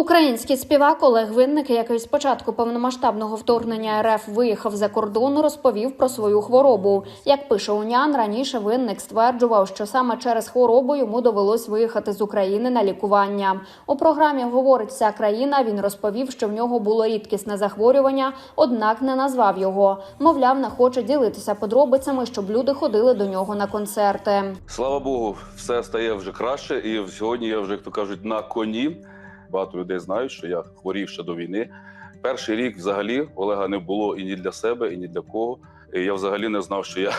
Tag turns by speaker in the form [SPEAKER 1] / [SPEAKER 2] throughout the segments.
[SPEAKER 1] Український співак Олег Винник, який з початку повномасштабного вторгнення РФ виїхав за кордон, розповів про свою хворобу. Як пише Унян, раніше винник стверджував, що саме через хворобу йому довелось виїхати з України на лікування. У програмі говорить вся країна. Він розповів, що в нього було рідкісне захворювання, однак не назвав його. Мовляв, не хоче ділитися подробицями, щоб люди ходили до нього на концерти.
[SPEAKER 2] Слава Богу, все стає вже краще, і сьогодні я вже, як то кажуть, на коні. Багато людей знають, що я хворів ще до війни. Перший рік взагалі Олега не було і ні для себе, і ні для кого. І я взагалі не знав, що я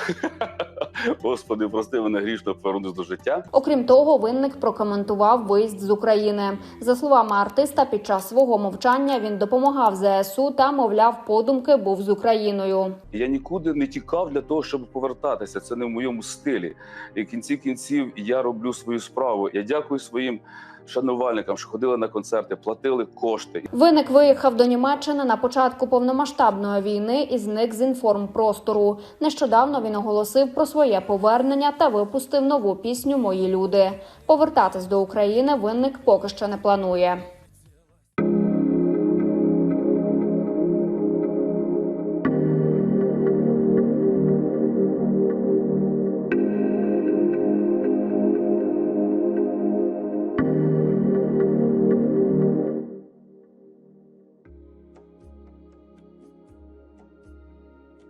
[SPEAKER 2] Господи, прости мене грішно повернусь до життя.
[SPEAKER 1] Окрім того, винник прокоментував виїзд з України. За словами артиста, під час свого мовчання він допомагав ЗСУ та, мовляв, подумки був з Україною.
[SPEAKER 2] Я нікуди не тікав для того, щоб повертатися. Це не в моєму стилі. І в кінці кінців я роблю свою справу. Я дякую своїм шанувальникам, що ходили на концерти, платили кошти.
[SPEAKER 1] Виник виїхав до Німеччини на початку повномасштабної війни і зник з інформпростору. Нещодавно він оголосив про своє повернення та випустив нову пісню Мої люди. Повертатись до України винник поки що не планує.